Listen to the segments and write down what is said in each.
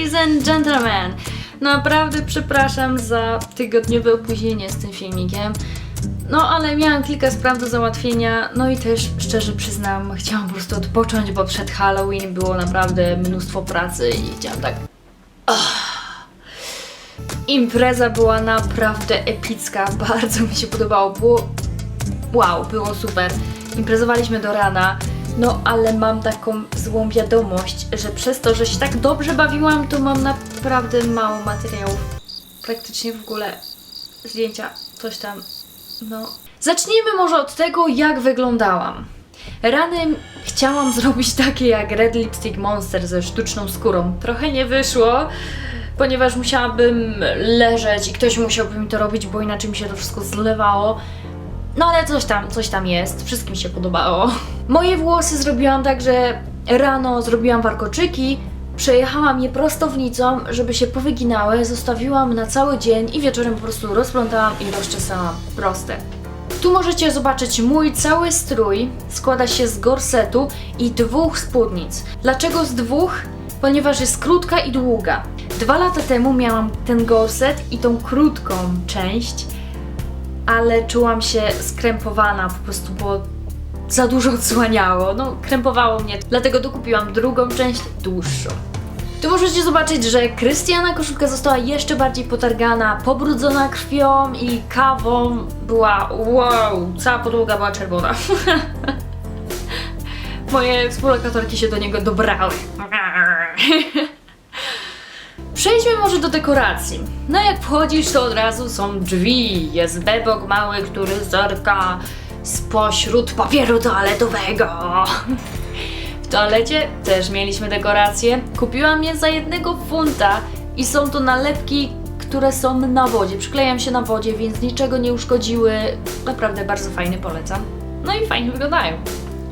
Ladies and gentlemen, naprawdę przepraszam za tygodniowe opóźnienie z tym filmikiem. No, ale miałam kilka spraw do załatwienia, no i też szczerze przyznam, chciałam po prostu odpocząć, bo przed Halloween było naprawdę mnóstwo pracy i chciałam tak. Ah. Impreza była naprawdę epicka, bardzo mi się podobało. Było wow, było super. Imprezowaliśmy do rana. No, ale mam taką złą wiadomość, że przez to, że się tak dobrze bawiłam, to mam naprawdę mało materiałów. Praktycznie w ogóle zdjęcia, coś tam. No. Zacznijmy może od tego, jak wyglądałam. Rany chciałam zrobić takie jak Red Lipstick Monster ze sztuczną skórą. Trochę nie wyszło, ponieważ musiałabym leżeć i ktoś musiałby mi to robić, bo inaczej mi się to wszystko zlewało. No ale coś tam, coś tam jest. Wszystkim się podobało. Moje włosy zrobiłam tak, że rano zrobiłam warkoczyki, przejechałam je prostownicą, żeby się powyginały, zostawiłam na cały dzień i wieczorem po prostu rozplątałam i rozczesałam. Proste. Tu możecie zobaczyć mój cały strój. Składa się z gorsetu i dwóch spódnic. Dlaczego z dwóch? Ponieważ jest krótka i długa. Dwa lata temu miałam ten gorset i tą krótką część, ale czułam się skrępowana po prostu, bo za dużo odsłaniało. No, krępowało mnie, dlatego dokupiłam drugą część dłuższą. Tu możecie zobaczyć, że Krystiana koszulka została jeszcze bardziej potargana, pobrudzona krwią i kawą. Była wow, cała podłoga była czerwona. Moje współlokatorki się do niego dobrały. Przejdźmy może do dekoracji. No jak wchodzisz, to od razu są drzwi. Jest bebok mały, który zerka spośród papieru toaletowego. W toalecie też mieliśmy dekoracje. Kupiłam je za jednego funta i są to nalepki, które są na wodzie. Przyklejają się na wodzie, więc niczego nie uszkodziły. Naprawdę bardzo fajny, polecam. No i fajnie wyglądają.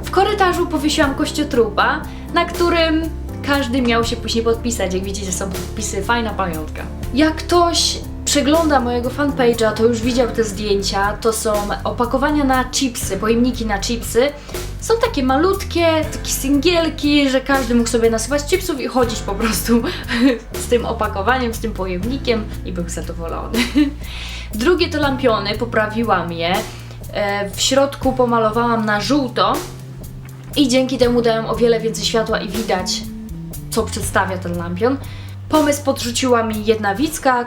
W korytarzu powiesiłam kościotrupa, na którym każdy miał się później podpisać. Jak widzicie, są podpisy, fajna pamiątka. Jak ktoś przegląda mojego fanpage'a, to już widział te zdjęcia. To są opakowania na chipsy, pojemniki na chipsy. Są takie malutkie, takie singielki, że każdy mógł sobie nasypać chipsów i chodzić po prostu z tym opakowaniem, z tym pojemnikiem i był zadowolony. Drugie to lampiony, poprawiłam je. E, W środku pomalowałam na żółto i dzięki temu dają o wiele więcej światła i widać, co przedstawia ten lampion. Pomysł podrzuciła mi jedna widzka.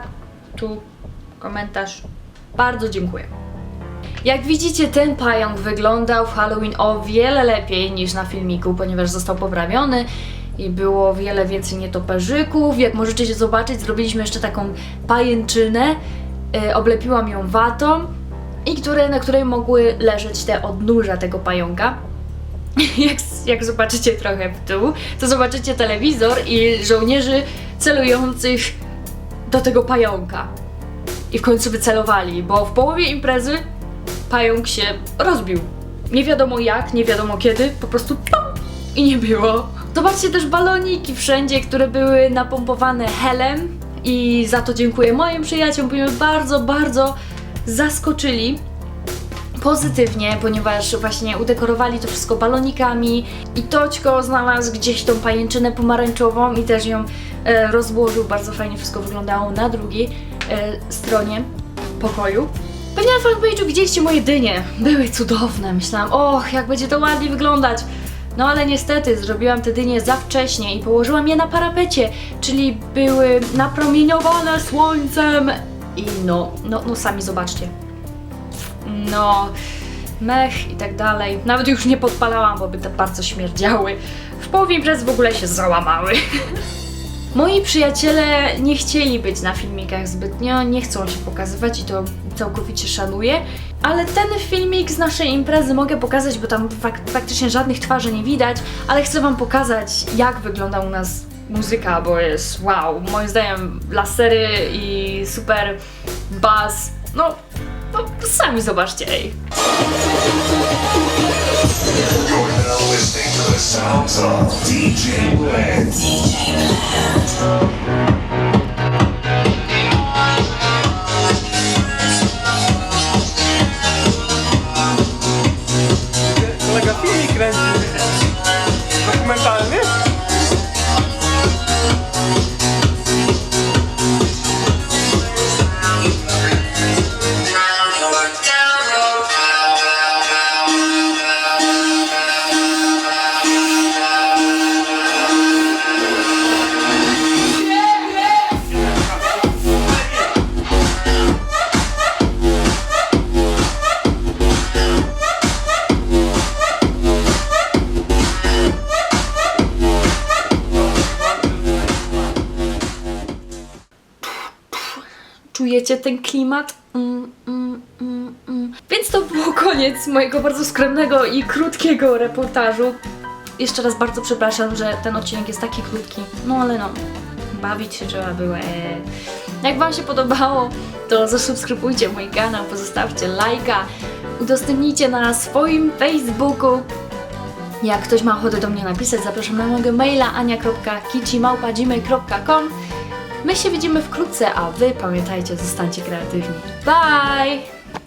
Tu komentarz. Bardzo dziękuję. Jak widzicie, ten pająk wyglądał w Halloween o wiele lepiej niż na filmiku, ponieważ został poprawiony i było wiele więcej nietoperzyków. Jak możecie się zobaczyć, zrobiliśmy jeszcze taką pajęczynę. Yy, oblepiłam ją watą i które, na której mogły leżeć te odnóża tego pająka. Jak, jak zobaczycie trochę w dół, to zobaczycie telewizor i żołnierzy celujących do tego pająka. I w końcu wycelowali, bo w połowie imprezy pająk się rozbił. Nie wiadomo jak, nie wiadomo kiedy, po prostu pum, i nie było. Zobaczcie też baloniki wszędzie, które były napompowane helem i za to dziękuję moim przyjaciołom, bo mnie bardzo, bardzo zaskoczyli pozytywnie, ponieważ właśnie udekorowali to wszystko balonikami i Toćko znalazł gdzieś tą pajęczynę pomarańczową i też ją e, rozłożył, bardzo fajnie wszystko wyglądało na drugiej e, stronie pokoju. Pewnie na fanpage'u widzieliście moje dynie, były cudowne, myślałam, och, jak będzie to ładnie wyglądać. No ale niestety zrobiłam te dynie za wcześnie i położyłam je na parapecie, czyli były napromieniowane słońcem. I no, no, no sami zobaczcie no, mech i tak dalej. Nawet już nie podpalałam, bo by te bardzo śmierdziały. W połowie imprezy w ogóle się załamały. Moi przyjaciele nie chcieli być na filmikach zbytnio, nie chcą się pokazywać i to całkowicie szanuję, ale ten filmik z naszej imprezy mogę pokazać, bo tam fak faktycznie żadnych twarzy nie widać, ale chcę Wam pokazać, jak wygląda u nas muzyka, bo jest wow, moim zdaniem lasery i super bass, no, no sami zobaczcie, ej. You're now listening to the sounds of DJ. Kolega czujecie ten klimat? Mm, mm, mm, mm. Więc to było koniec mojego bardzo skromnego i krótkiego reportażu. Jeszcze raz bardzo przepraszam, że ten odcinek jest taki krótki. No ale no, bawić się trzeba było. eee. Jak Wam się podobało, to zasubskrybujcie mój kanał, pozostawcie lajka, udostępnijcie na swoim Facebooku. Jak ktoś ma ochotę do mnie napisać, zapraszam na mojego maila ania.kicimałpa.gmail.com My się widzimy wkrótce, a Wy pamiętajcie, zostańcie kreatywni. Bye!